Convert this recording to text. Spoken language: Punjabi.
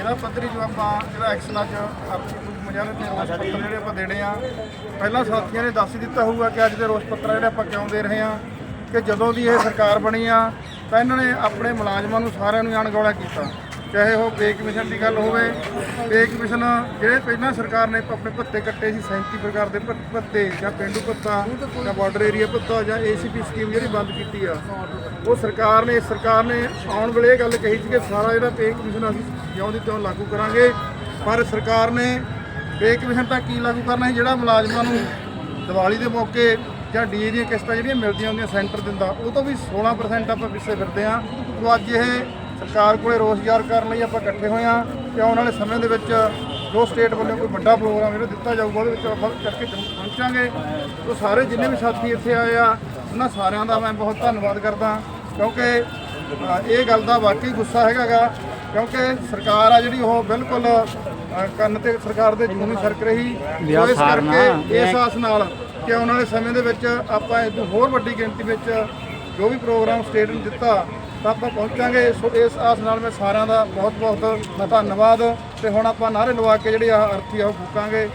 ਜਿਹੜਾ ਪੱਧਰੀ ਜੋ ਆਪਾਂ ਜਿਹੜਾ ਐਕਸ਼ਨ ਅੱਜ ਆਰਥਿਕ ਮੁਜ਼ਾਹਰੇ ਤੇ ਰੋਸ ਪੱਤਰ ਜਿਹੜੇ ਆਪਾਂ ਦੇਣੇ ਆ, ਪਹਿਲਾਂ ਸਾਥੀਆਂ ਨੇ ਦੱਸ ਹੀ ਦਿੱਤਾ ਹੋਊਗਾ ਕਿ ਅੱਜ ਦੇ ਰੋਸ ਪੱਤਰ ਜਿਹੜੇ ਆਪਾਂ ਕਿਉਂ ਦੇ ਰਹੇ ਆ, ਕਿ ਜਦੋਂ ਦੀ ਇਹ ਸਰਕਾਰ ਬਣੀ ਆ, ਤਾਂ ਇਹਨਾਂ ਨੇ ਆਪਣੇ ਮੁਲਾਜ਼ਮਾਂ ਨੂੰ ਸਾਰਿਆਂ ਨੂੰ ਅਣਗੌਲਾ ਕੀਤਾ। ਚਾਹੇ ਉਹ ਪੇ ਕਮਿਸ਼ਨ ਦੀ ਗੱਲ ਹੋਵੇ ਪੇ ਕਮਿਸ਼ਨ ਜਿਹੜੇ ਪਹਿਲਾਂ ਸਰਕਾਰ ਨੇ ਆਪਣੇ ਭੱਤੇ ਕੱਟੇ ਸੀ 37 ਪ੍ਰਕਾਰ ਦੇ ਭੱਤ- ਭੱਤੇ ਜਾਂ ਪਿੰਡੂ ਭੱਤਾ ਜਾਂ ਬਾਰਡਰ ਏਰੀਆ ਭੱਤਾ ਜਾਂ ਏਸੀਪੀ ਸਕੀਮ ਜਿਹੜੀ ਬੰਦ ਕੀਤੀ ਆ, ਉਹ ਸਰਕਾਰ ਨੇ ਸਰਕਾਰ ਨੇ ਆਉਣ ਵੇਲੇ ਇਹ ਗੱਲ ਕਹੀ ਸੀ ਕਿ ਸਾਰਾ ਜਿਹੜਾ ਪੇ ਕਮਿਸ਼ਨ ਅਸੀਂ ਜਿਉਂ ਦੀ ਤਿਉਂ ਲਾਗੂ ਕਰਾਂਗੇ, ਪਰ ਸਰਕਾਰ ਨੇ ਪੇ ਕਮਿਸ਼ਨ ਤਾਂ ਕੀ ਲਾਗੂ ਕਰਨਾ ਸੀ, ਜਿਹੜਾ ਮੁਲਾਜ਼ਮਾਂ ਨੂੰ ਦੀਵਾਲੀ ਦੇ ਮੌਕੇ ਜਾਂ ਡੀਏ ਦੀਆਂ ਕਿਸ਼ਤਾਂ ਜਿਹੜੀਆਂ ਮਿਲਦੀਆਂ ਹੁੰਦੀਆਂ ਸੈਂਟਰ ਦਿੰਦਾ, ਉਹ ਤੋਂ ਵੀ 16% ਆਪਾਂ ਪਿੱਛੇ ਫਿਰਦੇ ਆ ਤੋਂ ਅੱਜ ਇਹ ਸਰਕਾਰ ਕੋਲੇ ਰੋਜ਼ਗਾਰ ਕਰਨ ਲਈ ਆਪਾਂ ਇਕੱਠੇ ਹੋਏ ਆ ਤੇ ਆਉਣ ਵਾਲੇ ਸਮੇਂ ਦੇ ਵਿੱਚ ਜੋ ਸਟੇਟ ਵੱਲੋਂ ਕੋਈ ਵੱਡਾ ਪ੍ਰੋਗਰਾਮ ਜਿਹੜਾ ਦਿੱਤਾ ਜਾਊਗਾ ਉਹਦੇ ਵਿੱਚ ਆਪਾਂ ਕਰਕੇ ਪਹੁੰਚਾਂਗੇ। ਤੋਂ ਸਾਰੇ ਜਿੰਨੇ ਵੀ ਸਾਥੀ ਇੱਥੇ ਆਏ ਆ ਉਹਨਾਂ ਸਾਰਿਆਂ ਦਾ ਮੈਂ ਬਹੁਤ ਧੰਨਵਾਦ ਕਰਦਾ ਕਿਉਂਕਿ ਇਹ ਗੱਲ ਦਾ ਵਾਕਈ ਗੁੱਸਾ ਹੈਗਾਗਾ ਕਿਉਂਕਿ ਸਰਕਾਰ ਆ ਜਿਹੜੀ ਉਹ ਬਿਲਕੁਲ ਕੰਨ ਤੇ ਸਰਕਾਰ ਦੇ ਜੂਨੀ ਸਰਕ ਰਹੀ। ਇਸ ਕਰਕੇ ਇਸ ਆਸ ਨਾਲ ਕਿ ਆਉਣ ਵਾਲੇ ਸਮੇਂ ਦੇ ਵਿੱਚ ਆਪਾਂ ਇਹ ਤੋਂ ਹੋਰ ਵੱਡੀ ਗਿਣਤੀ ਵਿੱਚ ਜੋ ਵੀ ਪ੍ਰੋਗਰਾਮ ਸਟੇਟ ਨੂੰ ਦਿੱਤਾ ਤਾਂ ਆਪਾਂ ਪਹੁੰਚਾਂਗੇ। ਸੋ ਇਸ ਆਸ ਨਾਲ ਮੈਂ ਸਾਰਿਆਂ ਦਾ ਬਹੁਤ ਬਹੁਤ ਧੰਨਵਾਦ। ਤੇ ਹੁਣ ਆਪਾਂ ਨਾਰੇ ਲਵਾ ਕੇ ਜਿਹੜੀ ਆ ਅਰਥੀ ਆ ਉਹ ਫੂਕਾਂਗੇ।